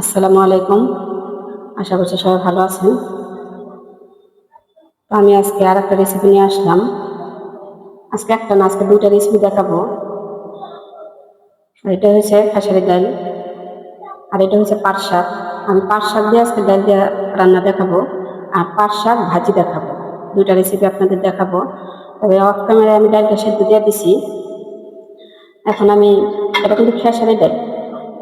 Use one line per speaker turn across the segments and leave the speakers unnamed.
আসসালামু আলাইকুম। আশা করছি সবাই ভালো আছেন। তো আমি আজকে আর একটা রেসিপি নিয়ে আসলাম। আজকে একটা না, আজকে দুইটা রেসিপি দেখাবো। এটা হচ্ছে খাসারি ডাল আর এটা হচ্ছে পাট শাক। আমি পাট শাক দিয়ে আজকে ডাল দিয়ে রান্না দেখাবো আর পাট শাক ভাজি দেখাবো। দুইটা রেসিপি আপনাদের দেখাবো। তবে অফ ক্যামেরায় আমি ডালটা সেদ্ধ দিয়ে দিছি। এখন আমি, এটা কিন্তু খেসারি ডাল।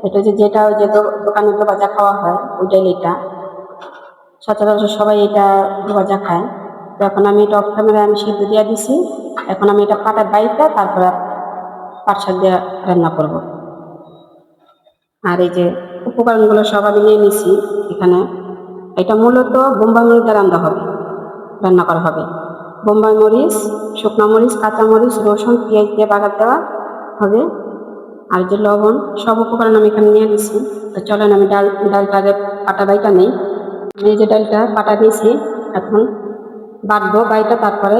এটা যে যেটা যে দোকানে ভাজা খাওয়া হয়, ওই ডাল এটা সচরাচর সবাই এটা ভাজা খায়। তো এখন আমি এটা অফ ক্যামেরায় আমি সেদ্ধ দিয়ে দিছি। এখন আমি এটা পাটার বাইটা তারপরে পাট দিয়ে রান্না করব। আর এই যে উপকরণগুলো সব আমি নিয়ে নিছি এখানে। এটা মূলত বোম্বাই মরিচ রান্না হবে, রান্না করা হবে। বোম্বাই মরিচ, শুকনো মরিচ, কাঁচা মরিচ, রসুন, পেঁয়াজ দিয়ে বাগার দেওয়া হবে। আর যে লবণ, সব উপকরণ আমি এখানে নিয়ে নিছি। তো চলেন আমি ডাল ডালটা আগে পাটা বাইটা নেই। এই যে ডালটা, পাটা দিয়েছি এখন বাটবো বাইটা, তারপরে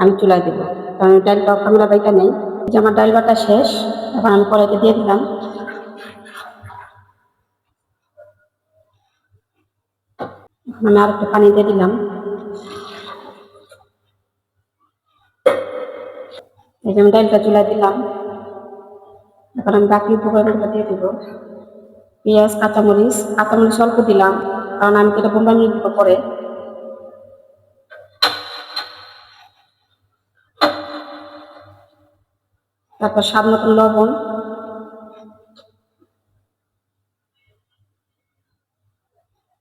আমি চুলায় দেবো। কারণ ডালটা আমরা বাইটা নেই। যে আমার ডাল বাটা শেষ, এখন আমি কড়াইতে দিয়ে দিলাম। আমি আর একটু পানি দিয়ে দিলাম। এই যে আমি ডালটা চুলায় দিলাম। এখন আমি বাকি উপকরণগুলো দিয়ে দিব। পেঁয়াজ, কাঁচামরিচ কাঁচামরিচ অল্প দিলাম, কারণ আমি এটা বোম্বাই মরিচ দিব পরে। তারপর স্বাদ মতন লবণ।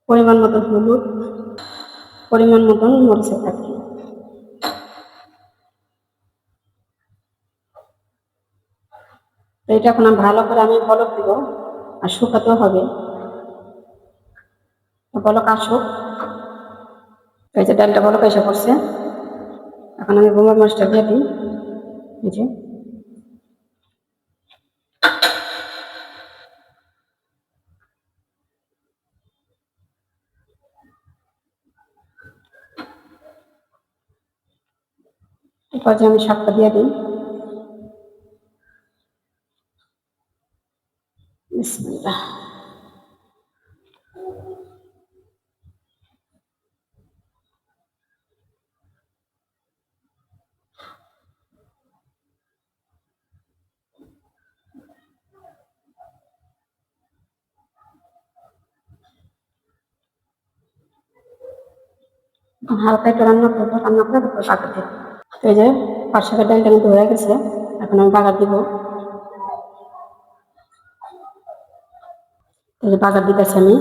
পরিমাণ মতন হলুদ। পরিমাণ মতন মরিচের পাখি তো এটা এখন ভালো করে আমি বলক দিব আর শুকাতেও হবে। বলক আসুক। এই যে ডালটা বলক এসে পড়ছে। এখন আমি বোমার মাছটা দিয়ে দিই। এই যে। এরপর যে আমি শাকটা দিয়ে দিই। বিসমিল্লাহ হালকা একটু রান্না করব, রান্না করে বাগার দিব। তো এই যে পাঁচ শাকের ডালটা কিন্তু হয়ে গেছে, এখন আমি বাগার দিব। বাগার দিতেছি আমি,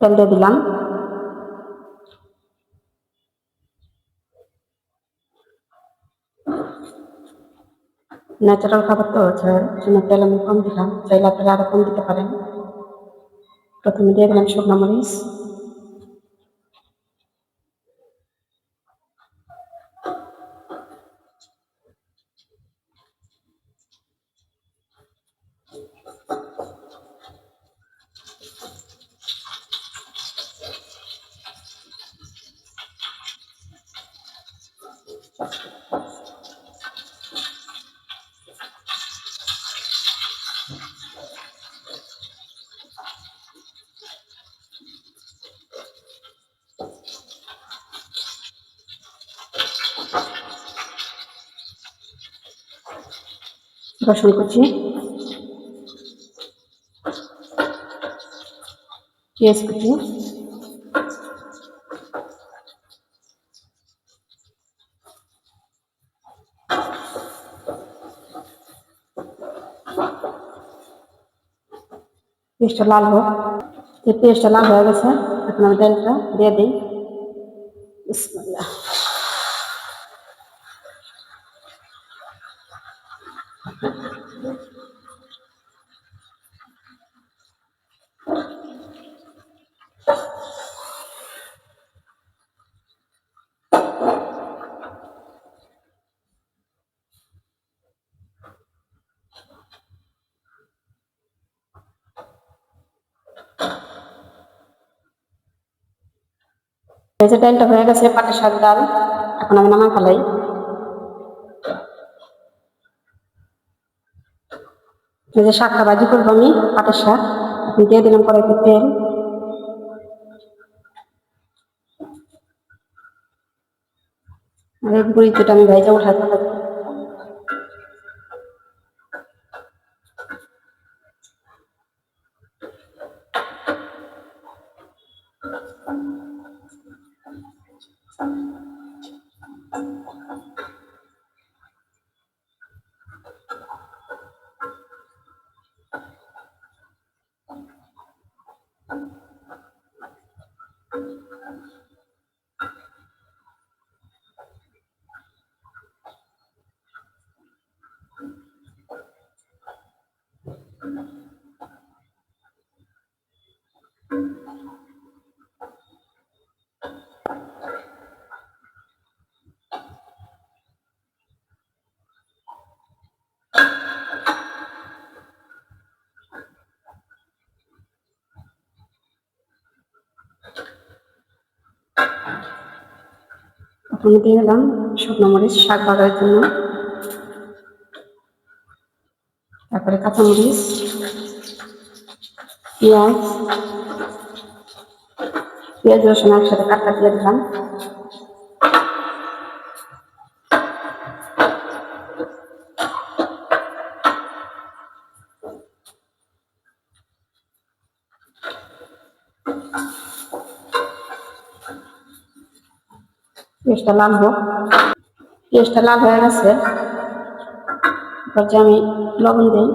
তেল দিয়ে দিলাম। ন্যাচারাল খাবার তো হচ্ছে, জন্য তেল আমি কম দিলাম, চাইলে আপনারা আরও কম দিতে পারেন। প্রথমে দিয়ে দিলাম শুকনো মরিচ। রসুন কুচি পেঁয়াজ কুচি পেঁয়াজটা লাল হোক এই পেঁয়াজটা লাল হয়ে গেছে এখন আমি ডালটা দিয়ে দিই বিসমিল্লাহ এই যে ডালটা হয়ে গেছে পাটের শাক ডাল। এখন আমি নামা ফেলাই। যে শাকটা ভাজি করব আমি, পাটের শাক দিয়ে দিলাম কড়াইতে তেল। আর এই বুড়িটা আমি ভাইজা উঠাতে পারব প্রথমে দিয়ে দিলাম শুকনো মরিচ, শাক বাগার জন্য। তারপরে কাঁচামরিচ, পেঁয়াজ পেঁয়াজ রসুন একসাথে কাটা দিয়ে দিলাম। পেঁয়াজটা লাল হোক পেঁয়াজটা লাল হয়ে গেছে এবার যে আমি লবণ দিই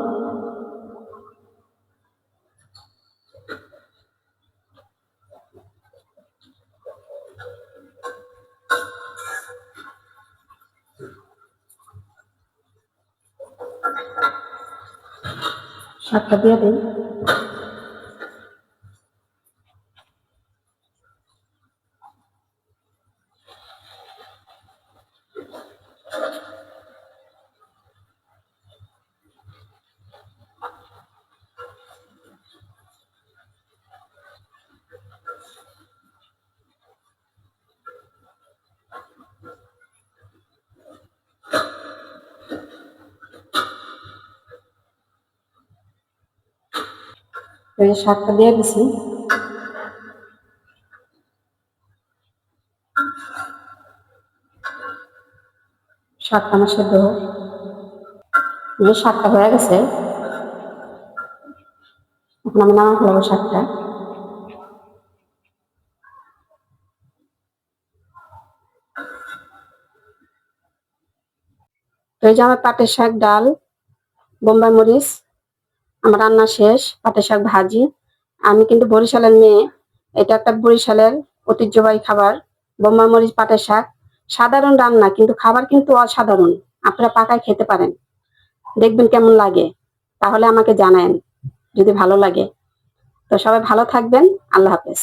শাকটা দিয়ে দিই এই যে শাকটা দিয়ে দিছি। শাকটা আমার সেদ্ধ এই শাকটা হয়ে গেছে। এখন আমি নামা ফেলাবো শাকটা। তো এই যে আমার পাটের শাক, ডাল, বোম্বাই মরিচ আমার রান্না শেষ পাটে শাক ভাজি। আমি কিন্তু বরিশালের মেয়ে। এটা একটা বরিশালের ঐতিহ্যবাহী খাবার বোম্বাই মরিচ পাটের শাক। সাধারণ রান্না, কিন্তু খাবার কিন্তু অসাধারণ। আপনারা পাকায় খেতে পারেন। দেখবেন কেমন লাগে। তাহলে আমাকে জানায়েন, যদি ভালো লাগে। তো সবাই ভালো থাকবেন। আল্লাহ হাফেজ।